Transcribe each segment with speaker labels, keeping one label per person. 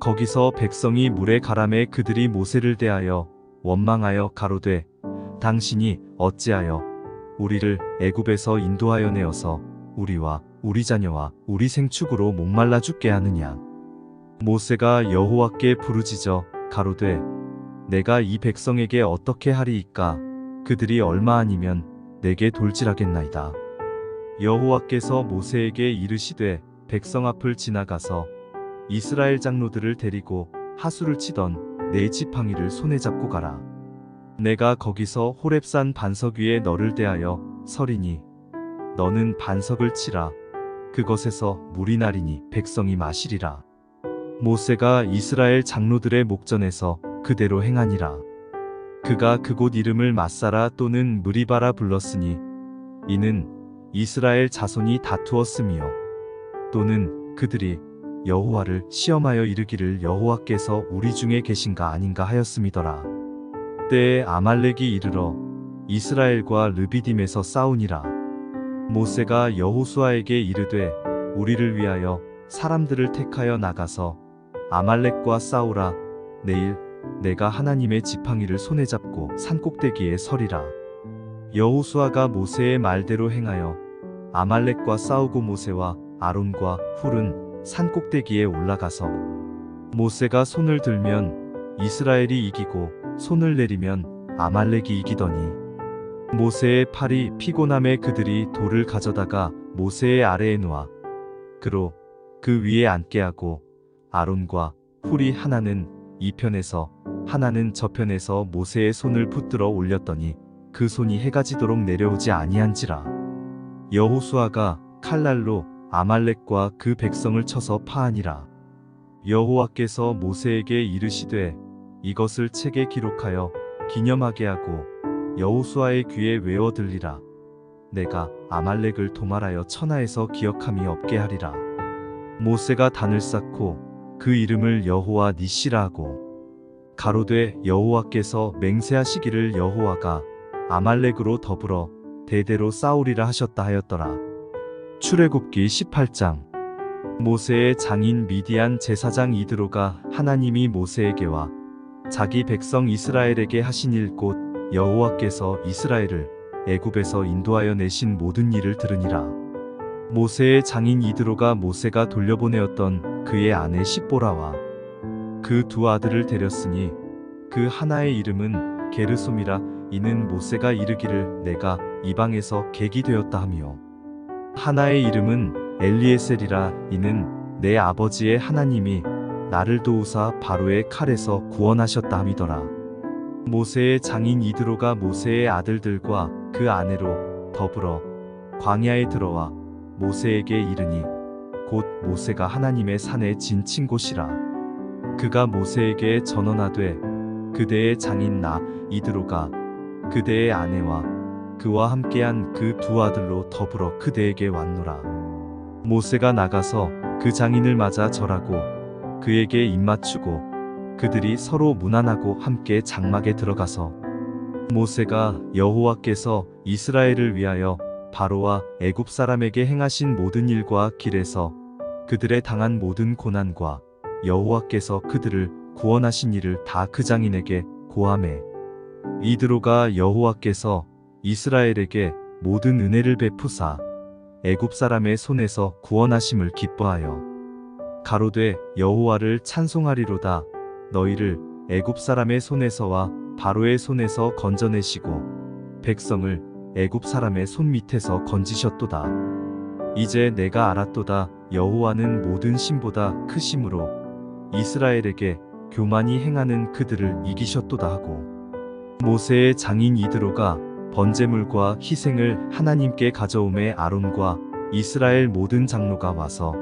Speaker 1: 거기서 백성이 물에 가람에 그들이 모세를 대하여 원망하여 가로되 당신이 어찌하여 우리를 애굽에서 인도하여 내어서 우리와 우리 자녀와 우리 생축으로 목말라 죽게 하느냐? 모세가 여호와께 부르짖어 가로되 내가 이 백성에게 어떻게 하리이까? 그들이 얼마 아니면 내게 돌질하겠나이다. 여호와께서 모세에게 이르시되 백성 앞을 지나가서 이스라엘 장로들을 데리고 하수를 치던 네 지팡이를 손에 잡고 가라. 내가 거기서 호렙산 반석 위에 너를 대하여 서리니 너는 반석을 치라. 그것에서 물이 나리니 백성이 마시리라. 모세가 이스라엘 장로들의 목전에서 그대로 행하니라. 그가 그곳 이름을 마사라 또는 무리바라 불렀으니 이는 이스라엘 자손이 다투었으며 또는 그들이 여호와를 시험하여 이르기를 여호와께서 우리 중에 계신가 아닌가 하였음이더라. 때에 아말렉이 이르러 이스라엘과 르비딤에서 싸우니라. 모세가 여호수아에게 이르되 우리를 위하여 사람들을 택하여 나가서 아말렉과 싸우라. 내일 내가 하나님의 지팡이를 손에 잡고 산 꼭대기에 서리라. 여호수아가 모세의 말대로 행하여 아말렉과 싸우고 모세와 아론과 훌은 산꼭대기에 올라가서 모세가 손을 들면 이스라엘이 이기고 손을 내리면 아말렉이 이기더니 모세의 팔이 피곤함에 그들이 돌을 가져다가 모세의 아래에 놓아 그로 그 위에 앉게 하고 아론과 훌이 하나는 이 편에서 하나는 저편에서 모세의 손을 붙들어 올렸더니 그 손이 해가 지도록 내려오지 아니한지라. 여호수아가 칼날로 아말렉과 그 백성을 쳐서 파하니라. 여호와께서 모세에게 이르시되 이것을 책에 기록하여 기념하게 하고 여호수아의 귀에 외워 들리라. 내가 아말렉을 도말하여 천하에서 기억함이 없게 하리라. 모세가 단을 쌓고 그 이름을 여호와 니시라 하고 가로되 여호와께서 맹세하시기를 여호와가 아말렉으로 더불어 대대로 싸우리라 하셨다 하였더라. 출애굽기 18장. 모세의 장인 미디안 제사장 이드로가 하나님이 모세에게와 자기 백성 이스라엘에게 하신 일 곧 여호와께서 이스라엘을 애굽에서 인도하여 내신 모든 일을 들으니라. 모세의 장인 이드로가 모세가 돌려보내었던 그의 아내 십보라와 그 두 아들을 데렸으니 그 하나의 이름은 게르솜이라 이는 모세가 이르기를 내가 이방에서 객이 되었다 하며 하나의 이름은 엘리에셀이라 이는 내 아버지의 하나님이 나를 도우사 바로의 칼에서 구원하셨다 함이더라. 모세의 장인 이드로가 모세의 아들들과 그 아내로 더불어 광야에 들어와 모세에게 이르니 곧 모세가 하나님의 산에 진친 곳이라. 그가 모세에게 전언하되 그대의 장인 나 이드로가 그대의 아내와 그와 함께한 그 두 아들로 더불어 그대에게 왔노라. 모세가 나가서 그 장인을 맞아 절하고 그에게 입맞추고 그들이 서로 문안하고 함께 장막에 들어가서 모세가 여호와께서 이스라엘을 위하여 바로와 애굽 사람에게 행하신 모든 일과 길에서 그들의 당한 모든 고난과 여호와께서 그들을 구원하신 일을 다 그 장인에게 고함해 이드로가 여호와께서 이스라엘에게 모든 은혜를 베푸사 애굽 사람의 손에서 구원하심을 기뻐하여 가로되 여호와를 찬송하리로다. 너희를 애굽 사람의 손에서와 바로의 손에서 건져내시고 백성을 애굽 사람의 손 밑에서 건지셨도다. 이제 내가 알았도다. 여호와는 모든 신보다 크심으로 이스라엘에게 교만이 행하는 그들을 이기셨도다 하고 모세의 장인 이드로가 번제물과 희생을 하나님께 가져오매 아론과 이스라엘 모든 장로가 와서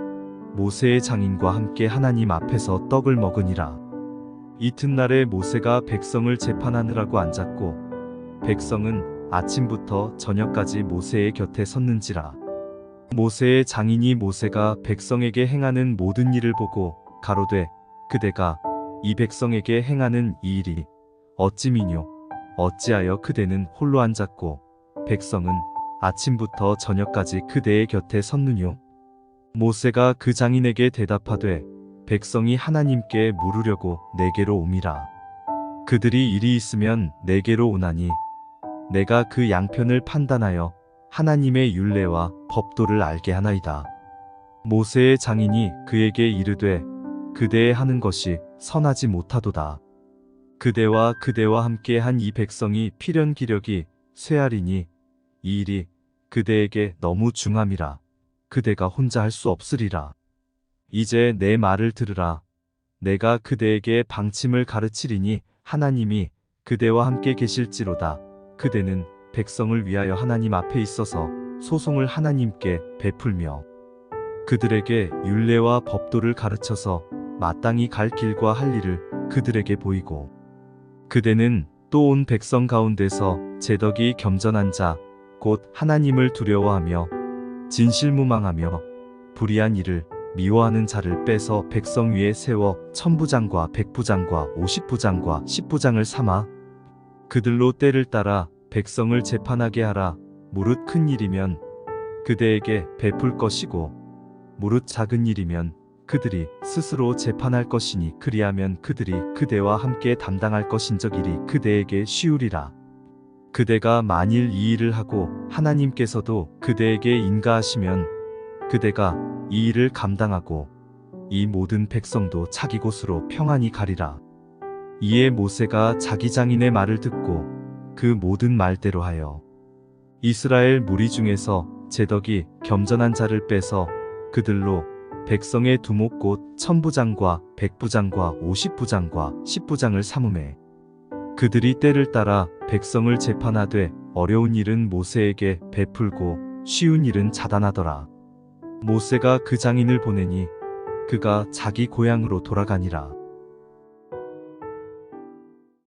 Speaker 1: 모세의 장인과 함께 하나님 앞에서 떡을 먹으니라. 이튿날에 모세가 백성을 재판하느라고 앉았고 백성은 아침부터 저녁까지 모세의 곁에 섰는지라 모세의 장인이 모세가 백성에게 행하는 모든 일을 보고 가로되 그대가 이 백성에게 행하는 이 일이 어찌미뇨 어찌하여 그대는 홀로 앉았고 백성은 아침부터 저녁까지 그대의 곁에 섰느뇨 모세가 그 장인에게 대답하되 백성이 하나님께 물으려고 내게로 옴이라 그들이 일이 있으면 내게로 오나니 내가 그 양편을 판단하여 하나님의 율례와 법도를 알게 하나이다. 모세의 장인이 그에게 이르되 그대의 하는 것이 선하지 못하도다. 그대와 그대와 함께 한 이 백성이 필연 기력이 쇠하리니 이 일이 그대에게 너무 중함이라. 그대가 혼자 할 수 없으리라. 이제 내 말을 들으라. 내가 그대에게 방침을 가르치리니 하나님이 그대와 함께 계실지로다. 그대는 백성을 위하여 하나님 앞에 있어서 소송을 하나님께 베풀며 그들에게 율례와 법도를 가르쳐서 마땅히 갈 길과 할 일을 그들에게 보이고 그대는 또 온 백성 가운데서 제덕이 겸전한 자 곧 하나님을 두려워하며 진실무망하며 불의한 일을 미워하는 자를 빼서 백성 위에 세워 천부장과 백부장과 오십부장과 십부장을 삼아 그들로 때를 따라 백성을 재판하게 하라. 무릇 큰 일이면 그대에게 베풀 것이고 무릇 작은 일이면 그들이 스스로 재판할 것이니 그리하면 그들이 그대와 함께 담당할 것인적 일이 그대에게 쉬우리라. 그대가 만일 이 일을 하고 하나님께서도 그대에게 인가하시면 그대가 이 일을 감당하고 이 모든 백성도 자기 곳으로 평안히 가리라. 이에 모세가 자기 장인의 말을 듣고 그 모든 말대로 하여 이스라엘 무리 중에서 제덕이 겸전한 자를 빼서 그들로 백성의 두목 곧 천부장과 백부장과 오십부장과 십부장을 삼음해 그들이 때를 따라 백성을 재판하되 어려운 일은 모세에게 베풀고 쉬운 일은 자단하더라. 모세가 그 장인을 보내니 그가 자기 고향으로 돌아가니라.